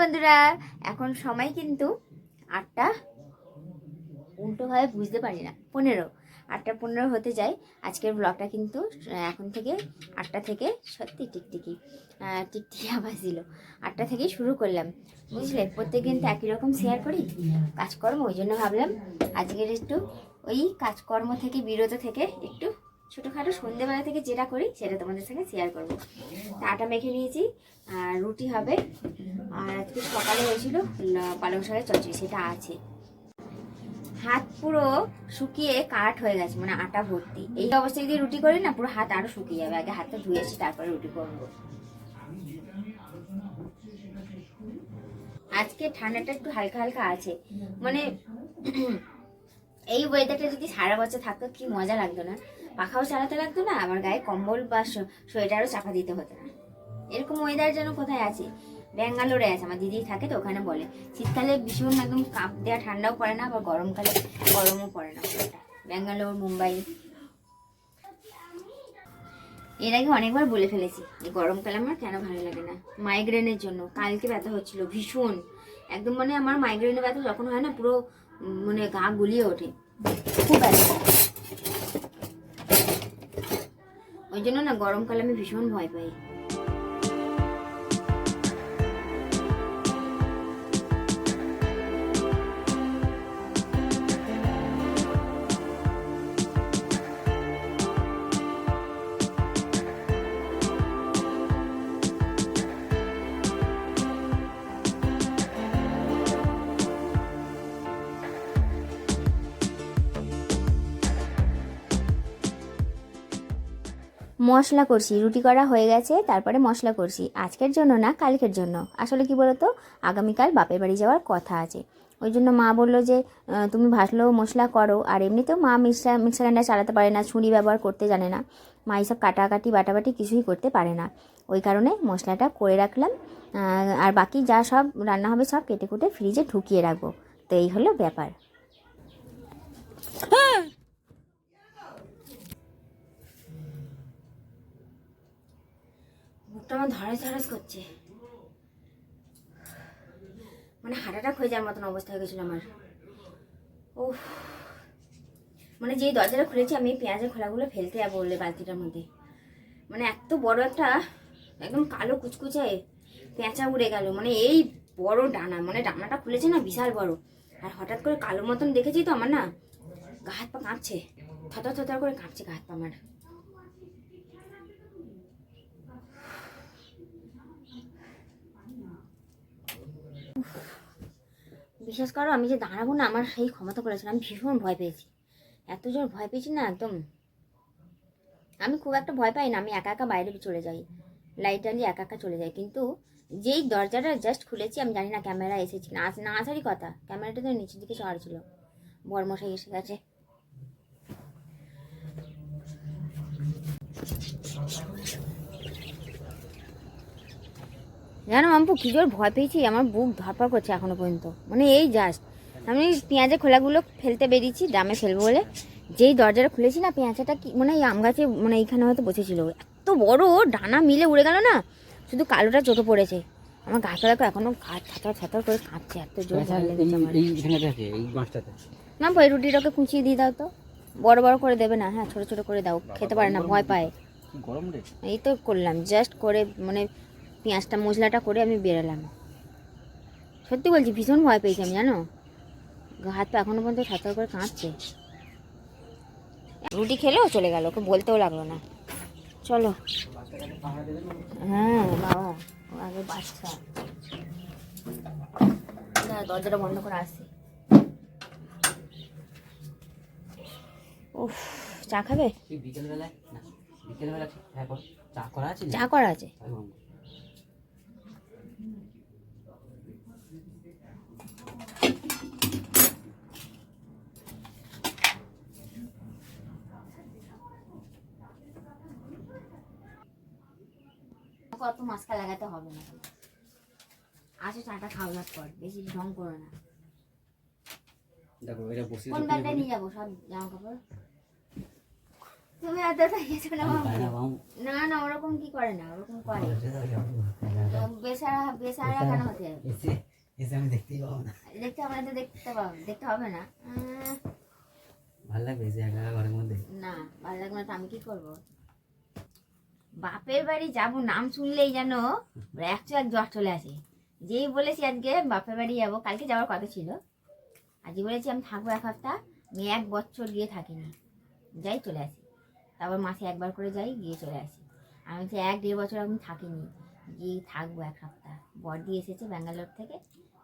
বন্ধুরা, এখন সময় কিন্তু আটটা উল্টোভাবে বুঝতে পারি না, পনেরো, আটটা পনেরো হতে যায়। আজকের ব্লগটা কিন্তু এখন থেকে আটটা থেকে, সত্যি টিকটিকি টিকটিকি আওয়াজ দিল। আটটা থেকেই শুরু করলাম, বুঝলে? প্রত্যেকদিন তো একই রকম শেয়ার করি, কাজকর্ম, ওই জন্য ভাবলাম আজকের একটু ওই কাজকর্ম থেকে, বিরত থেকে একটু ছোটোখাটো সন্ধ্যেবেলা থেকে যেটা করি সেটা তোমাদের সঙ্গে শেয়ার করব। আটা মেখে নিয়েছি, আর রুটি হবে। আর আজকে সকালে হয়েছিল পালং শাকের চচ্চড়ি, সেটা আছে। হাত পুরো শুকিয়ে কাঠ হয়ে গেছে মানে আটা ভর্তি। এই অবস্থায় যদি রুটি করি না, পুরো হাত আরও শুকিয়ে যাবে। আগে হাতটা ধুয়েছি তারপরে রুটি করব। আজকে ঠান্ডাটা একটু হালকা হালকা আছে। মানে এই ওয়েদারটা যদি সারা বছর থাকতো, কি মজা লাগতো না। পাখাও চালাতে লাগতো না, আমার গায়ে কম্বল বা সোয়েটারও চাপা দিতে হতো না। এরকম ওয়েদার যেন কোথায় আছে? ব্যাঙ্গালোরে আছে, আমার দিদি থাকে তো, ওখানে বলে। শীতকালে ভীষণ একদম কাঁপ দেওয়া ঠান্ডাও পড়ে না, আবার গরমকালে গরমও পড়ে না ব্যাঙ্গালোর, মুম্বাই। এর আগে অনেকবার বলে ফেলেছি যে গরমকালে আমার কেন ভালো লাগে না। মাইগ্রেনের জন্য, কালকে ব্যথা হচ্ছিল, ভীষণ। একদম মানে আমার মাইগ্রেনের ব্যথা যখন হয় না, পুরো মানে গা গুলিয়ে ওঠে। খুব ব্যথা করে। ওই জন্য না গরমকালে আমি ভীষণ ভয় পাই। মশলা করছি, রুটি করা হয়ে গেছে, তারপরে মশলা করছি। আজকের জন্য না, কালকের জন্য। আসলে কি বলতো, আগামীকাল বাপের বাড়ি যাওয়ার কথা আছে। ওই জন্য মা বলল যে তুমি ভাজলো, মশলা করো। আর এমনিতেও মা মিক্সার মিক্সার গ্রাইন্ডার চালাতে পারে না, ছুরি ব্যবহার করতে জানে না। মা এইসব কাটাকাটি, বাটাবাটি কিছুই করতে পারে না। ওই কারণে মশলাটা করে রাখলাম। আর বাকি যা সব রান্না হবে সব কেটে কুটে ফ্রিজে ঢুকিয়ে রাখব। তো এই হলো ব্যাপার। মুখটা আমার ধরাস ধরাস করছে। মানে হাঁটাটা হয়ে যাওয়ার মতন অবস্থা হয়ে গেছিল আমার। ও মানে যেই দরজাটা খুলেছি, আমি পেঁয়াজের খোলাগুলো ফেলতে যাব বললে বালতিটার মধ্যে। মানে এত বড় একটা একদম কালো কুচকুচে পেঁচা উড়ে গেল। মানে এই বড় ডানা মানে ডানাটা খুলেছে না, বিশাল বড়। আর হঠাৎ করে কালো মতন দেখেছি তো আমার না, গা হাত পা কাঁপছে। থতর থতর করে কাঁপছে গা হাত পা আমার। বিশ্বাস করো, আমি যে দাঁড়াবো না, আমার সেই ক্ষমতা করেছিল আমি ভীষণ ভয় পেয়েছি। এত জোর ভয় পেয়েছি না একদম। আমি খুব একটা ভয় পাই না, আমি একা একা বাইরে চলে যাই। লাইট জ্বালিয়ে একা একা চলে যাই, কিন্তু যেই দরজাটা জাস্ট খুলেছি, আমি জানি না ক্যামেরা এসেছি না না আসারই কথা। ক্যামেরাটা তো নিচের দিকে চড়া ছিল। বরমশাই এসে গেছে। জানো মাম্পু কি জোর ভয় পেয়েছি? আমার বুক ধরপড় করছে এখনও পর্যন্ত। মানে এই জাস্ট আমি পেঁয়াজের খোলাগুলো ফেলতে বেরিয়েছি ড্রামে ফেলব বলে। যেই দরজাটা খুলেছি না পেঁয়াজাটা কি মানে এই আম গাছে মানে এইখানে হয়তো বসেছিল। এত বড় ডানা মিলে উড়ে গেল না। শুধু কালোটা চোখে পড়েছে। আমার গাছটা দেখো এখনও গাছ ছাতর ছাতর করে কাঁপছে এত জোর ভয় লেগেছে আমার। না এই রুটিটাকে কুচিয়ে দিয়ে দাও তো। বড় বড় করে দেবে না হ্যাঁ ছোট ছোট করে দাও। খেতে পারে না ভয় পায়। গরম রে। এই তো করলাম জাস্ট করে মানে পেঁয়াজটা মশলাটা করে আমি বেরোলাম। সত্যি বলছি ভীষণ ভয় পেয়েছি আমি জানো? হাত পা এখনও পর্যন্ত সাঁতার করে কাঁপছে। রুটি খেলেও চলে গেল ওকে বলতেও লাগল না। চলো। হ্যাঁ বাবা ও আগে বাচ্চা। দরজাটা বন্ধ করে আসছি। উফ চা খাবে? হ্যাঁ চা করা আছে চা করা আছে। কত মাস্কা লাগাতে হবে না আসো চাটা খাওয়ার পর বেশি ঢং করো না। দেখো এটা বসে কোন ব্যাগটা নিয়ে যাব? সব জামা কাপড়? তুমি গেছো না না না ওরকম কি করে না ওরকম করে। তো বেসারা বেসারা কেন হতে হবে? এসে এসে আমি দেখতেই পাবো না। দেখতে আমরা তো দেখতে পাবো দেখতে হবে না। উম, ভালো লাগবে এসে একা একা ঘরের মধ্যে? না ভালো লাগবে না তো আমি কি করব? বাপের বাড়ি যাব নাম শুনলেই যেন একশো এক জ্বর চলে আসে। যেই বলেছি আজকে বাপের বাড়ি যাব, কালকে যাওয়ার কথা ছিল। আজকে বলেছি আমি থাকব এক সপ্তাহ আমি এক বছর গিয়ে থাকিনি। যাই চলে আসি। তারপর মাসে একবার করে যাই, গিয়ে চলে আসি। আমি তো এক দেড় বছর আমি থাকিনি, গিয়ে থাকব এক সপ্তাহ বর্দি এসেছে ব্যাঙ্গালোর থেকে।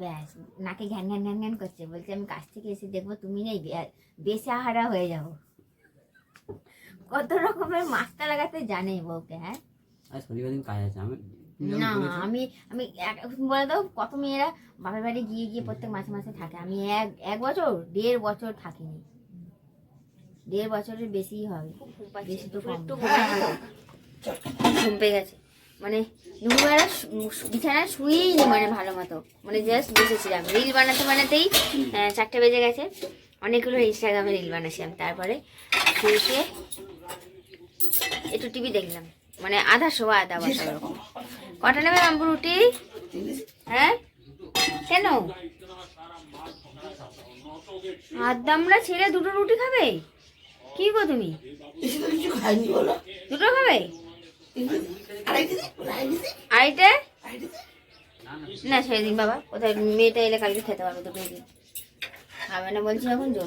ব্যাস, নাকে ঘ্যান ঘ্যান ঘ্যান ঘ্যান করছে। বলছে আমি কাছ থেকে এসে দেখব তুমি নেই বেসাহারা হয়ে যাব। কত রকমের মাস্তা লাগাতে জানে বউকে হ্যাঁ? আর শনিবার দিন কাজ আছে আমি না আমি আমি বলে দাও কত মেয়েরা বাপের বাড়ি গিয়ে গিয়ে প্রত্যেক মাসে মাসে থাকে। আমি এক এক বছর দেড় বছর থাকিনি। দেড় বছরের বেশি হবে। বেশি তো ঘুম পেয়ে গেছে। মানে দুপুরবেলা বিছানায় শুয়েই নি মানে ভালো মতো। মানে জাস্ট বসেছিলাম। রিল বানাতে বানাতেই চারটে বেজে গেছে। অনেকগুলো ইনস্টাগ্রামে রিল বানাছিলাম তারপরে শুয়ে শুয়ে একটু টিভি দেখলাম। মানে আধা শোয়া আধা বসা ওরকম কটা নেবে বাম্বু রুটি? হ্যাঁ? কেন? আদামরা ছেড়ে দুটো রুটি খাবে? কি গো তুমি? দুটো খাবে? আড়াইটে না সেদিন বাবা। কোথায়? মেয়েটা এলে কালকে খেতে পারবে দুটো খাবে না বলছি এখন জোর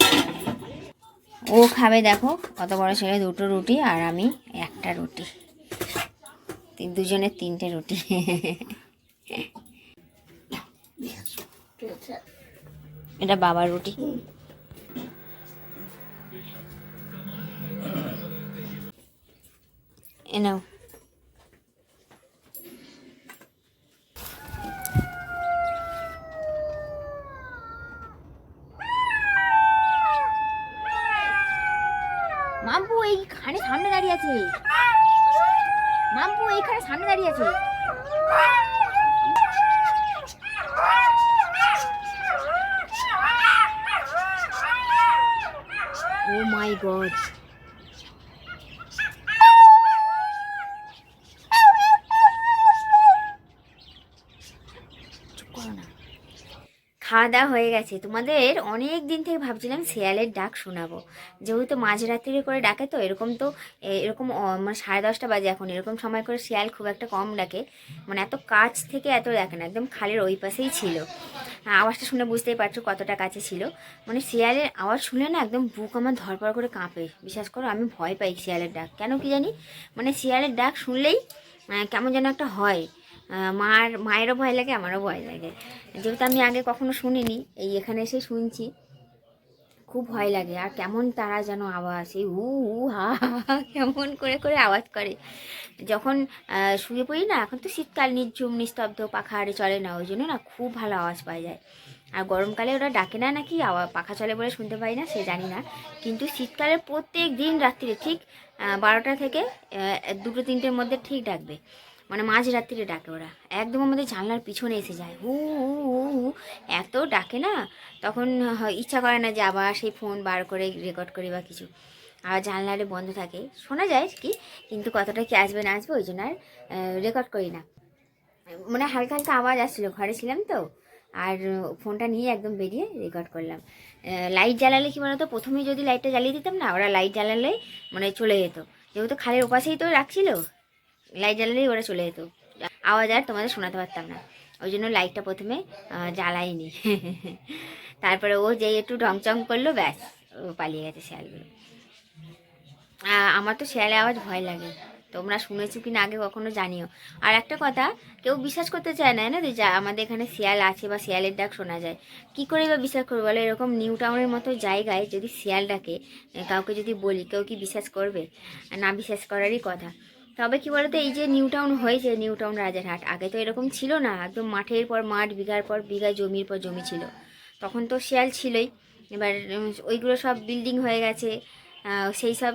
ও খাবে দেখো, কত বড় ছেলে দুটো রুটি আর আমি একটা রুটি। দুজনের তিনটে রুটি। এটা বাবার রুটি। এ নাও মাম্পু এইখানে সামনে দাঁড়িয়ে আছে মাম্পু এইখানে সামনে দাঁড়িয়ে আছে ও মাই গড চুপ করো না খাওয়া দাওয়া হয়ে গেছে। তোমাদের অনেক দিন থেকে ভাবছিলাম শেয়ালের ডাক শোনাবো। যেহেতু মাঝরাত্রিরে করে ডাকে তো এরকম তো এরকম মানে সাড়ে দশটা বাজে এখন। এরকম সময় করে শিয়াল খুব একটা কম ডাকে। মানে এত কাছ থেকে এত ডাকে না একদম খালের ওই পাশেই ছিল। হ্যাঁ, আওয়াজটা শুনে বুঝতেই পারছ কতটা কাছে ছিল। মানে শিয়ালের আওয়াজ শুনে না একদম বুক আমার ধরপড় করে কাঁপে। বিশ্বাস করো আমি ভয় পাই শিয়ালের ডাক। কেন কি জানি? মানে শিয়ালের ডাক শুনলেই কেমন যেন একটা হয়। মার, মায়েরও ভয় লাগে, আমারও ভয় লাগে। যেহেতু আমি আগে কখনো শুনিনি, এই এখানে এসে শুনছি, খুব ভয় লাগে। আর কেমন তারা যেন আওয়াজ, এই উ উ, হা হা হা, কেমন করে করে আওয়াজ করে। যখন শুয়ে পড়ি না, এখন তো শীতকাল, নির্ঝুম, নিস্তব্ধ, পাখা আরে চলে না, ওই জন্য না খুব ভালো আওয়াজ পাওয়া যায়। আর গরমকালে ওরা ডাকে না নাকি আওয়াজ পাখা চলে বলে শুনতে পাই না, সে জানি না। কিন্তু শীতকালে প্রত্যেক দিন রাত্রিরে ঠিক বারোটা থেকে দুটো, তিনটের মধ্যে ঠিক ডাকবে। মানে মাঝ রাত্রিরে ডাকে ওরা। একদম আমাদের জানলার পিছনে এসে যায়। হু হু হু এত ডাকে না, তখন ইচ্ছা করে না যে আবার সেই ফোন বার করে রেকর্ড করি বা কিছু। আর জানলারে বন্ধ থাকে। শোনা যায় কি কিন্তু কতটা কি আসবে না আসবে ওই জন্য আর রেকর্ড করি না। মানে হালকা হালকা আওয়াজ আসছিল, ঘরে ছিলাম তো, আর ফোনটা নিয়ে একদম বেরিয়ে রেকর্ড করলাম। লাইট জ্বালালে কি বলতো, প্রথমেই যদি লাইটটা জ্বালিয়ে দিতাম না, ওরা লাইট জ্বালালে মানে চলে যেত। যেহেতু খালের ওপাশেই তো রাখছিল লাইট জ্বালালেই ওরা চলে যেত। আওয়াজ আর তোমাদের শোনাতে পারতাম না। ওই জন্য লাইটটা প্রথমে জ্বালাইনি। তারপরে ও যেই একটু ঢংচং করল, ব্যাস, ও পালিয়ে গেছে শেয়ালগুলো। আমার তো শেয়ালে আওয়াজ ভয় লাগে। তোমরা শুনেছো কি না আগে কখনো জানিও। আর একটা কথা, কেউ বিশ্বাস করতে চায় না না যে যা আমাদের এখানে শিয়াল আছে বা শিয়ালের ডাক শোনা যায়। কি করে বা বিশ্বাস করবে বলো? এরকম নিউ টাউনের মতো জায়গায় যদি শিয়াল ডাকে কাউকে যদি বলি, কেউ কি বিশ্বাস করবে? না বিশ্বাস করারই কথা। তবে কি বলতো, এই যে নিউ টাউন হয়েছে নিউ টাউন রাজারহাট, আগে তো এরকম ছিল না, একদম মাঠের পর মাঠ, বিঘার পর বিঘা জমির পর জমি ছিল। তখন তো শিয়াল ছিলই, এবার ওইগুলো সব বিল্ডিং হয়ে গেছে সেই সব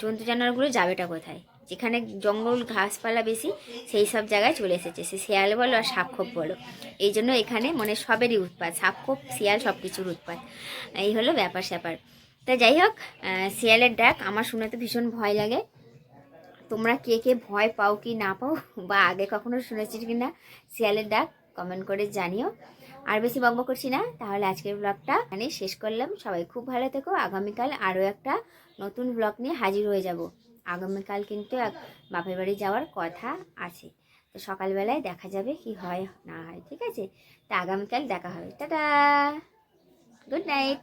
জন্তু জানোয়ারগুলো যাবেটা কোথায়? যেখানে জঙ্গল, ঘাসপালা বেশি, সেই সব জায়গায় চলে এসেছে। সে শিয়াল বলো আর সাপখোপ বলো। এই জন্য এখানে মানে সবেরই উৎপাত, সাপখোপ, শিয়াল সব কিছুর উৎপাত। এই হলো ব্যাপার স্যাপার তা যাই হোক শিয়ালের ডাক, আমার শুনে তো ভীষণ ভয় লাগে। তোমরা কে কে ভয় পাও কি না পাও বা আগে কখনো শুনেছিস কি না শিয়ালের ডাক কমেন্ট করে জানিও। আর বেশি বকবক করছি না, তাহলে আজকের ব্লগটা এখানে শেষ করলাম। সবাই খুব ভালো থেকো। আগামীকাল আরও একটা নতুন ব্লগ নিয়ে হাজির হয়ে যাব। আগামীকাল কিন্তু এক বাপের বাড়ি যাওয়ার কথা আছে। তো সকালবেলায় দেখা যাবে কি হয় না হয়, ঠিক আছে? তা আগামীকাল দেখা হবে। টাটা! Good night